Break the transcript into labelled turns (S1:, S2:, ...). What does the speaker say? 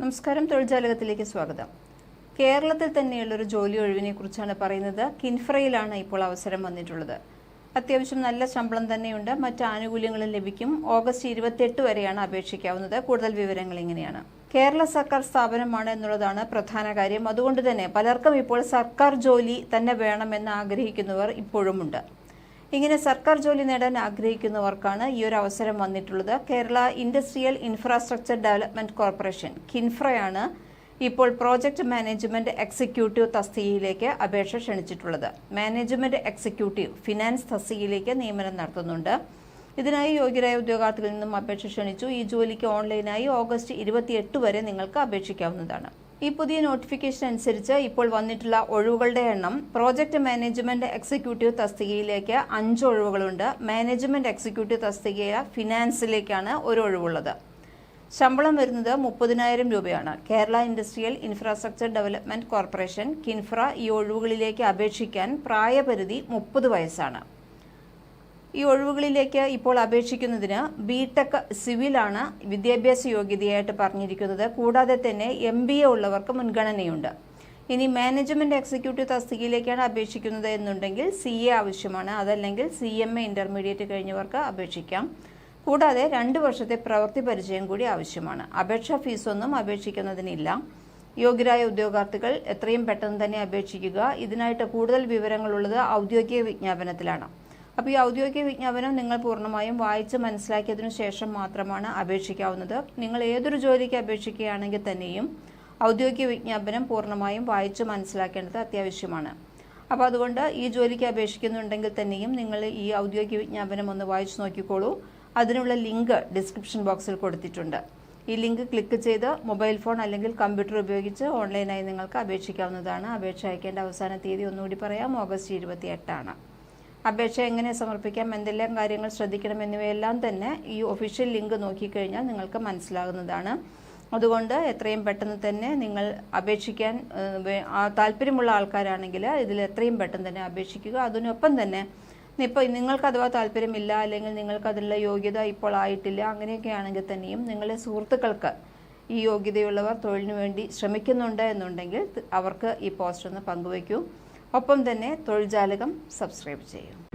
S1: നമസ്കാരം തൊഴിൽജാലകത്തിലേക്ക് സ്വാഗതം. കേരളത്തിൽ തന്നെയുള്ള ഒരു ജോലി ഒഴിവിനെ കുറിച്ചാണ് പറയുന്നത്. കിൻഫ്രയിലാണ് ഇപ്പോൾ അവസരം വന്നിട്ടുള്ളത്. അത്യാവശ്യം നല്ല ശമ്പളം തന്നെയുണ്ട്. മറ്റ് ആനുകൂല്യങ്ങളും ലഭിക്കും. ഓഗസ്റ്റ് ഇരുപത്തിയെട്ട് വരെയാണ് അപേക്ഷിക്കാവുന്നത്. കൂടുതൽ വിവരങ്ങൾ ഇങ്ങനെയാണ്. കേരള സർക്കാർ സ്ഥാപനമാണ് എന്നുള്ളതാണ് പ്രധാന കാര്യം. അതുകൊണ്ട് തന്നെ പലർക്കും ഇപ്പോൾ സർക്കാർ ജോലി തന്നെ വേണമെന്ന് ആഗ്രഹിക്കുന്നവർ ഇപ്പോഴുമുണ്ട്. ഇങ്ങനെ സർക്കാർ ജോലി നേടാൻ ആഗ്രഹിക്കുന്നവർക്കാണ് ഈ ഒരു അവസരം വന്നിട്ടുള്ളത്. Kerala industrial infrastructure development corporation കിൻഫ്രയാണ് ഇപ്പോൾ പ്രോജക്ട് മാനേജ്മെന്റ് എക്സിക്യൂട്ടീവ് തസ്തികയിലേക്ക് അപേക്ഷ ക്ഷണിച്ചിട്ടുള്ളത്. മാനേജ്മെന്റ് എക്സിക്യൂട്ടീവ് ഫിനാൻസ് തസ്തികയിലേക്ക് നിയമനം നടത്തുന്നുണ്ട്. ഇതിനായി യോഗ്യരായ ഉദ്യോഗാർത്ഥികളിൽ നിന്നും അപേക്ഷ ക്ഷണിച്ചു. ഈ ജോലിക്ക് ഓൺലൈനായി ഓഗസ്റ്റ് ഇരുപത്തിയെട്ട് വരെ നിങ്ങൾക്ക് അപേക്ഷിക്കാവുന്നതാണ്. ഈ പുതിയ നോട്ടിഫിക്കേഷൻ അനുസരിച്ച് ഇപ്പോൾ വന്നിട്ടുള്ള ഒഴിവുകളുടെ എണ്ണം പ്രോജക്റ്റ് മാനേജ്മെന്റ് എക്സിക്യൂട്ടീവ് തസ്തികയിലേക്ക് അഞ്ച് ഒഴിവുകളുണ്ട്. മാനേജ്മെന്റ് എക്സിക്യൂട്ടീവ് തസ്തികയിലെ ഫിനാൻസിലേക്കാണ് ഒരു ഒഴിവുള്ളത്. ശമ്പളം വരുന്നത് മുപ്പതിനായിരം രൂപയാണ്. Kerala industrial infrastructure development corporation Kinfra ഈ ഒഴിവുകളിലേക്ക് അപേക്ഷിക്കാൻ പ്രായപരിധി മുപ്പത് വയസ്സാണ്. ഈ ഒഴിവുകളിലേക്ക് ഇപ്പോൾ അപേക്ഷിക്കുന്നതിന് ബി ടെക് സിവിലാണ് വിദ്യാഭ്യാസ യോഗ്യതയായിട്ട് പറഞ്ഞിരിക്കുന്നത്. കൂടാതെ തന്നെ എം ബി എ ഉള്ളവർക്ക് മുൻഗണനയുണ്ട്. ഇനി മാനേജ്മെന്റ് എക്സിക്യൂട്ടീവ് തസ്തികയിലേക്കാണ് അപേക്ഷിക്കുന്നത് എന്നുണ്ടെങ്കിൽ സി എ ആവശ്യമാണ്. അതല്ലെങ്കിൽ സി എം എ ഇന്റർമീഡിയറ്റ് കഴിഞ്ഞവർക്ക് അപേക്ഷിക്കാം. കൂടാതെ രണ്ട് വർഷത്തെ പ്രവൃത്തി പരിചയം കൂടി ആവശ്യമാണ്. അപേക്ഷാ ഫീസൊന്നും അപേക്ഷിക്കുന്നതിനില്ല. യോഗ്യരായ ഉദ്യോഗാർത്ഥികൾ എത്രയും പെട്ടെന്ന് തന്നെ അപേക്ഷിക്കുക. ഇതിനായിട്ട് കൂടുതൽ വിവരങ്ങളുള്ളത് ഔദ്യോഗിക വിജ്ഞാപനത്തിലാണ്. അപ്പോൾ ഈ ഔദ്യോഗിക വിജ്ഞാപനം നിങ്ങൾ പൂർണമായും വായിച്ച് മനസ്സിലാക്കിയതിനു ശേഷം മാത്രമാണ് അപേക്ഷിക്കാവുന്നത്. നിങ്ങൾ ഏതൊരു ജോലിക്ക് അപേക്ഷിക്കുകയാണെങ്കിൽ തന്നെയും ഔദ്യോഗിക വിജ്ഞാപനം പൂർണമായും വായിച്ച് മനസ്സിലാക്കേണ്ടത് അത്യാവശ്യമാണ്. അപ്പോൾ അതുകൊണ്ട് ഈ ജോലിക്ക് അപേക്ഷിക്കുന്നുണ്ടെങ്കിൽ തന്നെയും നിങ്ങൾ ഈ ഔദ്യോഗിക വിജ്ഞാപനം ഒന്ന് വായിച്ചു നോക്കിക്കോളൂ. അതിനുള്ള ലിങ്ക് ഡിസ്ക്രിപ്ഷൻ ബോക്സിൽ കൊടുത്തിട്ടുണ്ട്. ഈ ലിങ്ക് ക്ലിക്ക് ചെയ്ത് മൊബൈൽ ഫോൺ അല്ലെങ്കിൽ കമ്പ്യൂട്ടർ ഉപയോഗിച്ച് ഓൺലൈനായി നിങ്ങൾക്ക് അപേക്ഷിക്കാവുന്നതാണ്. അപേക്ഷ അയക്കേണ്ട അവസാന തീയതി ഒന്നുകൂടി പറയാം. ഓഗസ്റ്റ് ഇരുപത്തി എട്ടാണ് അപേക്ഷ എങ്ങനെ സമർപ്പിക്കാം എന്തെല്ലാം കാര്യങ്ങൾ ശ്രദ്ധിക്കണം എന്നിവയെല്ലാം തന്നെ ഈ ഒഫീഷ്യൽ ലിങ്ക് നോക്കിക്കഴിഞ്ഞാൽ നിങ്ങൾക്ക് മനസ്സിലാകുന്നതാണ്. അതുകൊണ്ട് എത്രയും പെട്ടെന്ന് തന്നെ നിങ്ങൾ അപേക്ഷിക്കാൻ താല്പര്യമുള്ള ആൾക്കാരാണെങ്കിൽ ഇതിൽ എത്രയും പെട്ടെന്ന് തന്നെ അപേക്ഷിക്കുക. അതിനൊപ്പം തന്നെ ഇപ്പോൾ നിങ്ങൾക്ക് അഥവാ താല്പര്യമില്ല അല്ലെങ്കിൽ നിങ്ങൾക്ക് അതിനുള്ള യോഗ്യത ഇപ്പോൾ ആയിട്ടില്ല അങ്ങനെയൊക്കെ ആണെങ്കിൽ തന്നെയും നിങ്ങളുടെ സുഹൃത്തുക്കൾക്ക് ഈ യോഗ്യതയുള്ളവർ തൊഴിലിനു വേണ്ടി ശ്രമിക്കുന്നുണ്ട് എന്നുണ്ടെങ്കിൽ അവർക്ക് ഈ പോസ്റ്റ് ഒന്ന് പങ്കുവയ്ക്കൂ. ഒപ്പം തന്നെ തൊഴിൽജാലകം സബ്സ്ക്രൈബ് ചെയ്യും.